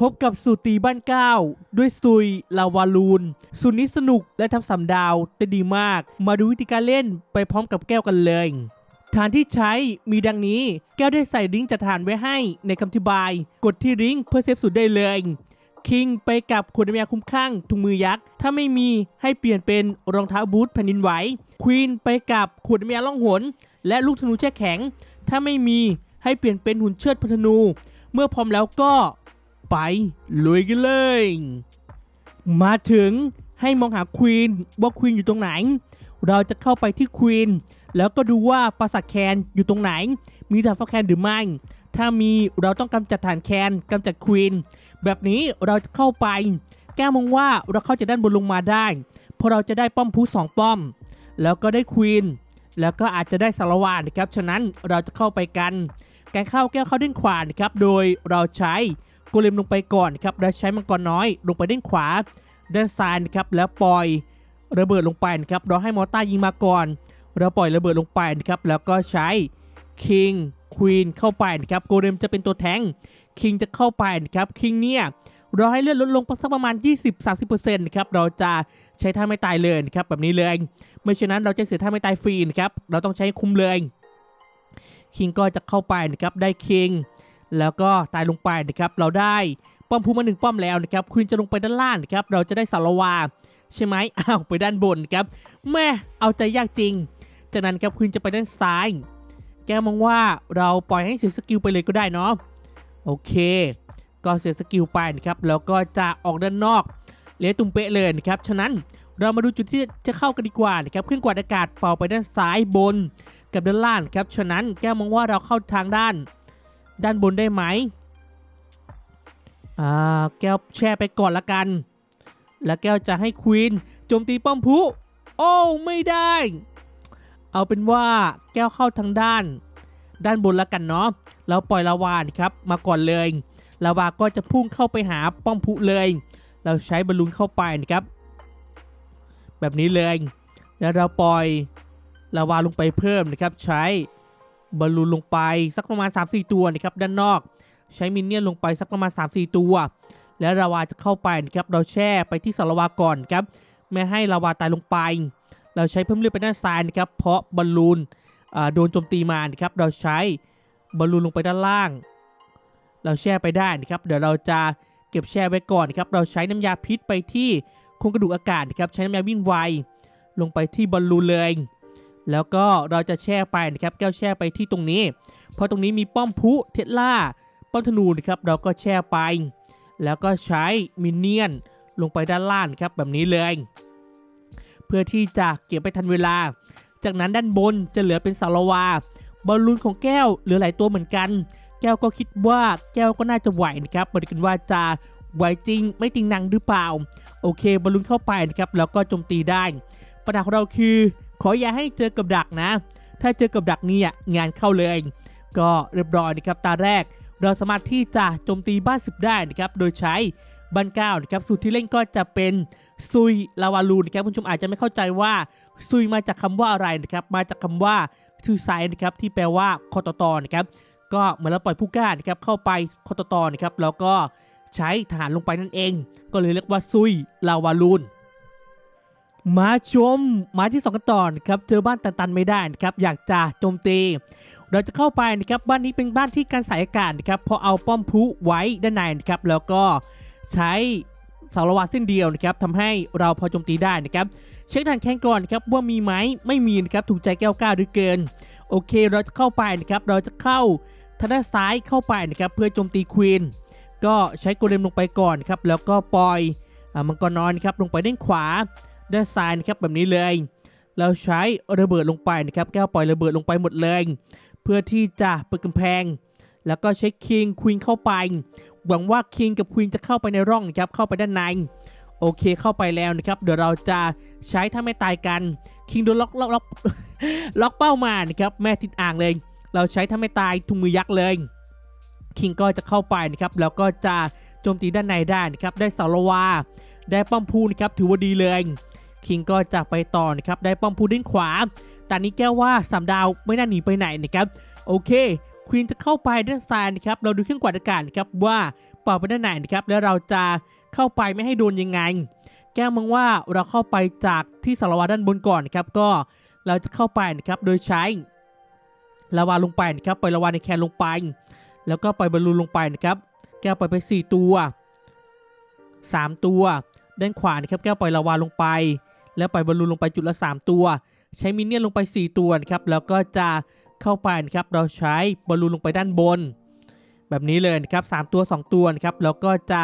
พบกับสูตีบ้านเก้า ด้วยซุย ลาวาลูนสูตรนี้สนุกและทำสามดาวได้ดีมาก มาดูวิธีการเล่นไปพร้อมกับแก้วกันเลยฐานที่ใช้มีดังนี้ แก้วได้ใส่ลิงก์จัดฐานไว้ให้ในคำอธิบาย กดที่ลิงก์เพื่อเซฟสูตรได้เลยคิงไปกับขวดน้ำยาคุ้มข้างถุงมือยักษ์ ถ้าไม่มีให้เปลี่ยนเป็นรองเท้าบูทแผ่นดินไหวควีนไปกับขวดน้ำยาล่องหน และลูกธนูแช่แข็ง ถ้าไม่มีให้เปลี่ยนเป็นหุ่นเชิดพันธนู เมื่อพร้อมแล้วก็ ไป ลุยกันเลย มาถึงให้มองหาควีนว่าควีนอยู่ตรงไหน เราจะเข้าไปที่ควีนแล้วก็ดูว่าปราสาทแคนอยู่ตรงไหน มีฐานฟ้าแคนหรือไม่ ถ้ามีเราต้องกำจัดฐานแคนกำจัดควีนแบบนี้เราจะเข้าไป แก้มองว่าเราเข้าจากด้านบนลงมาได้เพราะเราจะได้ป้อมพุสองป้อม แล้วก็ได้ควีนแล้วก็อาจจะได้สารวานนะครับฉะนั้นเราจะเข้าไปกัน การเข้าแก้วเข้าด้านขวานะครับโดยเราใช้ โกเลมลงไปก่อนครับแล้วใช้มังกรน้อยลงไปด้านขวา ด้านซ้ายนะครับแล้วปล่อยระเบิดลงไปนะครับราให้มอต้ายิงมาก่อนเราปล่อยระเบิดลงไปนะครับแล้วก็ใช้คิงควีนเข้าไปนะครับโกเลมจะเป็นตัวแทงคิงจะเข้าไปนะครับคิงเนี่ยเราให้เลือดลดลงสักประมาณ 20-30%นะครับเราจะใช้ท่าไม่ตายเลยนะครับแบบนี้เลยไม่เช่นนั้นเราจะเสียท่าไม่ตายฟรีนะครับเราต้องใช้คุ้มเลยคิงก็จะเข้าไปนะครับได้คิง แล้วก็ตายลงไปนะครับเราได้ป้อมพูมาหนึ่งป้อมแล้วนะครับควีนจะลงไปด้านล่างนะครับเราจะได้สารวาใช่ไหมอ้าวไปด้านบนครับแม่เอาใจยากจริง จากนั้นครับควีนจะไปด้านซ้าย แกมองว่าเราปล่อยให้เสียสกิลไปเลยก็ได้เนาะโอเค ก็เสียสกิลไปนะครับแล้วก็จะออกด้านนอกเละตุ่มเป๊ะเลยนะครับฉะนั้นเรามาดูจุดที่จะเข้ากันดีกว่านะครับเครื่องกวาดอากาศเป่าไปด้านซ้ายบน กับด้านล่างครับฉะนั้นแกมองว่าเราเข้าทางด้าน ด้านบนได้ไหมอ่าแก้วแช่ไปก่อนละกัน แล้วแก้วจะให้ควีนโจมตีป้อมพุโอ้ไม่ได้ เอาเป็นว่าแก้วเข้าทางด้าน ด้านบนละกันเนาะเราปล่อยลาวานครับมาก่อนเลยลาวาก็จะพุ่งเข้าไปหาป้อมพุเลย เราใช้บอลลูนเข้าไปนะครับ แบบนี้เลย แล้วเราปล่อยลาวาลงไปเพิ่มนะครับ ใช้ บอลลูนลงไปสักประมาณ 3-4 ตัวนะครับด้านนอก ใช้มินเนี่ยนลงไปสักประมาณ 3-4 ตัว แล้วลาวาจะเข้าไปนะครับเราแช่ไปที่สารวาก่อนครับไม่ให้ลาวาตายลงไป เราใช้เพิ่มเลือดไปด้านซ้ายนะครับเพราะบอลลูนอ่าโดนโจมตีมานะครับเราใช้บอลลูนลงไปด้านล่าง เราแช่ไปได้นะครับเดี๋ยวเราจะเก็บแช่ไว้ก่อนนะครับเราใช้น้ำยาพิษไปที่โครงกระดูกอากาศนะครับใช้น้ำยาวิ่งไวลงไปที่บอลลูนเลย แล้วก็เราจะแช่ไปนะครับแก้วแช่ไปที่ตรงนี้ เพราะตรงนี้มีป้อมพุเทสลาป้อมธนูนะครับเราก็แช่ไป แล้วก็ใช้มินเนี่ยนลงไปด้านล่างครับแบบนี้เลย เพื่อที่จะเก็บไปทันเวลา จากนั้นด้านบนจะเหลือเป็นสารวาบอลลูนของแก้วเหลือหลายตัวเหมือนกัน แก้วก็คิดว่าแก้วก็น่าจะไหวนะครับมาดูกันว่าจะไหวจริงไม่ติงนังหรือเปล่า โอเคบอลลูนเข้าไปนะครับแล้วก็โจมตีได้ปัญหาของเราคือ ขออย่าให้เจอกับดักนะ ถ้าเจอกับดักนี่งานเข้าเลย ก็เรียบร้อยนะครับตาแรก เราสามารถที่จะโจมตีบ้านสิบได้นะครับโดยใช้บ้านเก้านะครับสูตรที่เล่นก็จะเป็นซุยลาวาลูนะครับคุณผู้ชมอาจจะไม่เข้าใจว่าซุยมาจากคำว่าอะไรนะครับมาจากคำว่าซูไซนะครับที่แปลว่าคอตตอนะครับก็เหมือนเราปล่อยผู้กล้านะครับเข้าไปคอตตอนะครับแล้วก็ใช้ฐานลงไปนั่นเอง ก็เลยเรียกว่าซุยลาวาลูน มาชมมาที่สองกันต่อนครับเจอบ้านตันๆไม่ได้นะครับอยากจะโจมตี เราจะเข้าไปนะครับบ้านนี้เป็นบ้านที่การสายอากาศนะครับพอเอาป้อมพุไว้ด้านในนะครับแล้วก็ใช้เสารวาเส้นเดียวนะครับทำให้เราพอโจมตีได้นะครับเช็คทางแข้งก่อนครับว่ามีไหมไม่มีนะครับถูกใจแก้วกล้าหรือเกิน โอเคเราจะเข้าไปนะครับเราจะเข้าทางด้านซ้ายเข้าไปนะครับเพื่อโจมตีควีนก็ใช้โกเลมลงไปก่อนครับแล้วก็ปล่อยมังกรนอนครับลงไปด้านขวา ด้านซ้ายนะครับแบบนี้เลย เราใช้ระเบิดลงไปนะครับแก้วปล่อยระเบิดลงไปหมดเลย เพื่อที่จะเปิดกำแพง แล้วก็ใช้คิงควีนเข้าไป หวังว่าคิงกับควีนจะเข้าไปในร่องนะครับเข้าไปด้านในโอเคเข้าไปแล้วนะครับเดี๋ยวเราจะใช้ถ้าไม่ตายกันคิงโดนล็อกล็อกล็อกล็อกเป้ามานะครับแม่ติดอ่างเลย เราใช้ถ้าไม่ตายถุงมือยักษ์เลยคิงก็จะเข้าไปนะครับแล้วก็จะโจมตีด้านในได้นะครับได้สารวาได้ป้อมพูนะครับถือว่าดีเลย คิงก็จะไปต่อนะครับได้ป้อมพูด้านขวา แตอนนี้แก้วว่าสามดาวไม่น่าหนีไปไหนนะครับโอเคควีนจะเข้าไปด้านซ้ายนะครับเราดูเครื่องกวาดอากาศนะครับว่าเป่าไปด้านไหนนะครับแล้วเราจะเข้าไปไม่ให้โดนยังไง แก้วมองว่าเราเข้าไปจากที่สารวาด้านบนก่อนนะครับก็เราจะเข้าไปนะครับโดยใช้ลาวาลงไปนะครับปล่อยลาวาในแคนลงไป แล้วก็ปล่อยบอลลูนลงไปนะครับแก้วปล่อยไป 4 ตัว 3 ตัว ด้านขวานะครับแก้วปล่อยลาวาลงไป แล้วปล่อยบอลลูนลงไปจุดละ 3 ตัว ใช้มินเนี่ยนลงไป 4 ตัวนะครับแล้วก็จะเข้าไปนะครับเราใช้บอลลูนลงไปด้านบน แบบนี้เลยนะครับ3ตัว 2 ตัวนะครับแล้วก็จะ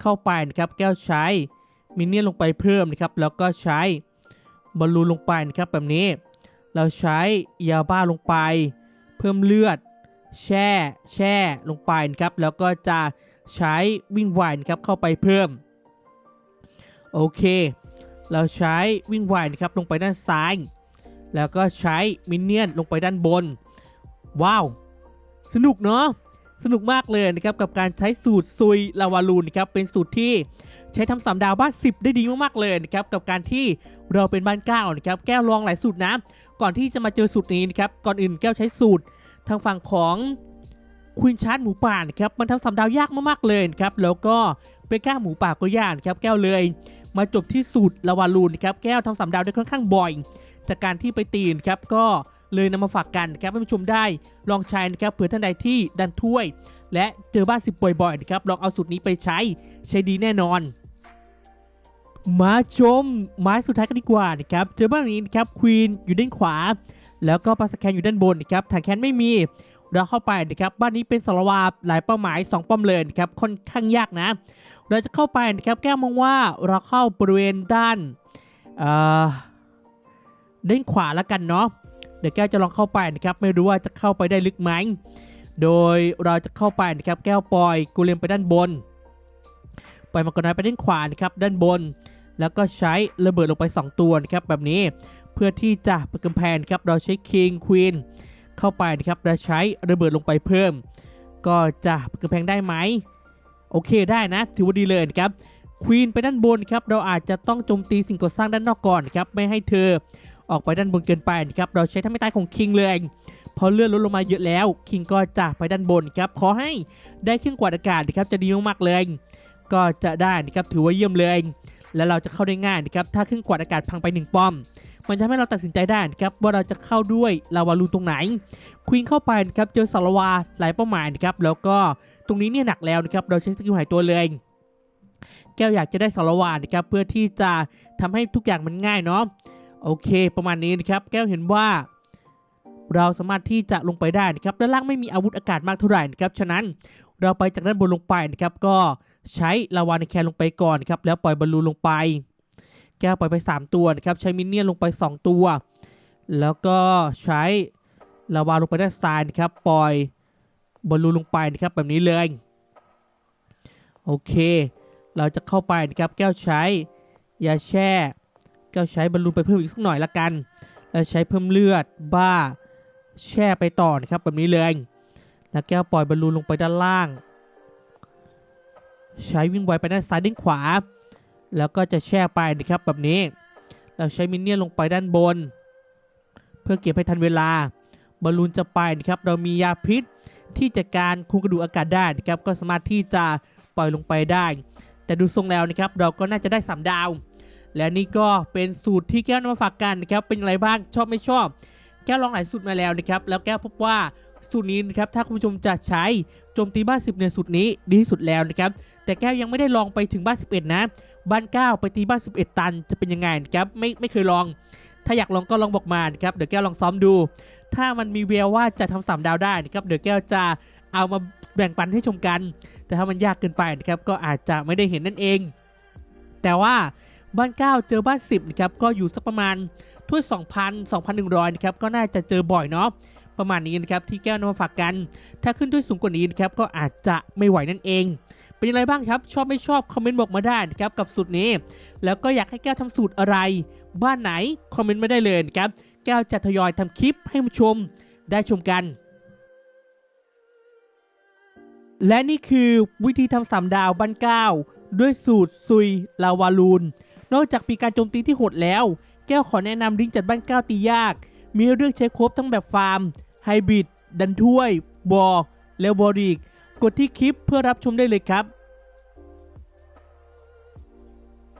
เข้าไปนะครับแก้วใช้มินเนี่ยนลงไปเพิ่มนะครับแล้วก็ใช้บอลลูนลงไปนะครับแบบนี้ เราใช้ยาบ้าลงไป เพิ่มเลือด แช่แช่ลงไปนะครับแล้วก็จะใช้วิ่งไวนะครับเข้าไปเพิ่มโอเค เราใช้วิ่งไวนะครับลงไปด้านซ้าย แล้วก็ใช้มินเนี่ยนลงไปด้านบน ว้าว สนุกเนาะสนุกมากเลยนะครับกับการใช้สูตรซุยลาวาลูนนะครับเป็นสูตรที่ใช้ทำสามดาวบ้าน 10 ได้ดีมากๆเลยนะครับกับการที่เราเป็นบ้านเก้านะครับแก้วลองหลายสูตรนะ ก่อนที่จะมาเจอสูตรนี้นะครับก่อนอื่นแก้วใช้สูตรทางฝั่งของควีนชาร์ดหมูป่านะครับมันทำสามดาวยากมากๆเลยครับแล้วก็เปก้าหมูป่าก็ยากครับแก้วเลย มาจบที่สูตรลาวาลูนนะครับแก้วทำสามดาวได้ค่อนข้างบ่อย จากการที่ไปตีนครับก็เลยนำมาฝากกันนะครับให้ผู้ชมได้ลองใช้นะครับเผื่อท่านใดที่ดันถ้วย และเจอบ้านสิบบ่อยๆนะครับลองเอาสูตรนี้ไปใช้ใช้ดีแน่นอน มาชมไม้สุดท้ายกันดีกว่านะครับเจอบ้านนี้นะครับควีนอยู่ด้านขวา แล้วก็ปาสแคนอยู่ด้านบนนะครับถังแคนไม่มีเราเข้าไปนะครับบ้านนี้เป็นสารวาหลายเป้าหมาย 2 ป้อมเลยนะครับค่อนข้างยากนะ เราจะเข้าไปนะครับแก้วมองว่าเราเข้าบริเวณด้านด้านขวาแล้วกันเนาะเดี๋ยวแก้วจะลองเข้าไปนะครับไม่รู้ว่าจะเข้าไปได้ลึกไหมโดยเราจะเข้าไปนะครับแก้วปล่อยกูเลมไปด้านบนปล่อยมังกรน้อยไปด้านขวานะครับด้านบน แล้วก็ใช้ระเบิดลงไป 2 ตัวนะครับแบบนี้เพื่อที่จะเปิดกำแพงครับเราใช้คิงควีนเข้าไปนะครับเราใช้ระเบิดลงไปเพิ่ม ก็จะเปิดกำแพงได้ไหม โอเคได้นะ ถือว่าดีเลยนะครับควีนไปด้านบนครับเราอาจจะต้องโจมตีสิ่งก่อสร้างด้านนอกก่อนครับไม่ให้เธอออกไปด้านบนเกินไปนะครับเราใช้ทำให้ตายของคิงเลยพอเลื่อนลดลงมาเยอะแล้วคิงก็จะไปด้านบนครับขอให้ได้เครื่องกวาดอากาศนะครับจะดีมากๆเลย ก็จะได้นะครับถือว่าเยี่ยมเลย แล้วเราจะเข้าได้ง่ายนะครับถ้าเครื่องกวาดอากาศพังไปหนึ่งป้อมมันจะทำให้เราตัดสินใจได้นะครับว่าเราจะเข้าด้วยลาวาลูตรงไหนควีนเข้าไปนะครับเจอสารวาหลายเป้าหมายนะครับแล้วก็ ตรงนี้เนี่ยหนักแล้วนะครับเราใช้สกิลหายตัวเลย แก้วอยากจะได้สารวานนะครับเพื่อที่จะทำให้ทุกอย่างมันง่ายเนาะโอเค ประมาณนี้นะครับ แก้วเห็นว่า เราสามารถที่จะลงไปได้นะครับด้านล่างไม่มีอาวุธอากาศมากเท่าไหร่นะครับฉะนั้นเราไปจากด้านบนลงไปนะครับ ก็ใช้ลาวาในแคนลงไปก่อนครับแล้วปล่อยบอลลูนลงไป แก้วปล่อยไป 3 ตัวนะครับใช้มินเนี่ยนลงไป 2 ตัว แล้วก็ใช้ลาวาลงไปด้านซ้ายนะครับปล่อย บอลลูนลงไปนะครับแบบนี้เลยโอเค เราจะเข้าไปนะครับแก้วใช้ยาแช่แก้วใช้บอลลูนไปเพิ่มอีกสักหน่อยละกัน แล้วใช้เพิ่มเลือดบ้า แช่ไปต่อนะครับแบบนี้เลยแล้วแก้วปล่อยบอลลูนลงไปด้านล่าง ใช้วิ่งไวไปด้านซ้ายด้านขวา แล้วก็จะแช่ไปนะครับแบบนี้ เราใช้มินเนี่ยนลงไปด้านบน เพื่อเก็บให้ทันเวลาบอลลูนจะไปนะครับเรามียาพิษ ที่จัดการคุมกระดูกอากาศได้นะครับก็สามารถที่จะปล่อยลงไปได้ แต่ดูทรงแล้วนะครับเราก็น่าจะได้สามดาว และนี่ก็เป็นสูตรที่แก้วนำมาฝากกันนะครับเป็นอะไรบ้างชอบไม่ชอบ แก้วลองหลายสูตรมาแล้วนะครับแล้วแก้วพบว่าสูตรนี้นะครับถ้าคุณผู้ชมจะใช้โจมตีบ้าน10ในสูตรนี้ดีที่สุดแล้วนะครับแต่แก้วยังไม่ได้ลองไปถึงบ้าน 11 นะ บ้าน 9 ไปตีบ้าน 11 ตันจะเป็นยังไงนะครับไม่ไม่เคยลอง ถ้าอยากลองก็ลองบอกมานะครับเดี๋ยวแก้วลองซ้อมดู ถ้ามันมีแววว่าจะทำสามดาวได้นะครับเดี๋ยวแก้วจะเอามาแบ่งปันให้ชมกัน แต่ถ้ามันยากเกินไปนะครับก็อาจจะไม่ได้เห็นนั่นเอง แต่ว่าบ้าน 9 เจอบ้าน 10นะครับก็อยู่สักประมาณถ้วย2,000 2,100นะครับก็น่าจะเจอบ่อยเนาะประมาณนี้นะครับที่แก้วนำมาฝากกัน ถ้าขึ้นด้วยสูงกว่านี้นะครับก็อาจจะไม่ไหวนั่นเอง เป็นยังไงบ้างครับ ชอบไม่ชอบคอมเมนต์บอกมาได้นะครับกับสูตรนี้ แล้วก็อยากให้แก้วทำสูตรอะไร บ้านไหนคอมเมนต์มาได้เลยนะครับ ก้วจะทยอยทำคลิปให้ผู้ชมได้ชมกัน และนี่คือวิธีทำสามดาวบ้านเก้าด้วยสูตรซุยลาวาลูน นอกจากมีการโจมตีที่โหดแล้ว แก้วขอแนะนำลิงจัดบ้านเก้าตียาก มีเลือกใช้ครบทั้งแบบฟาร์ม ไฮบริด ดันถ้วย บอและวอริก กดที่คลิปเพื่อรับชมได้เลยครับ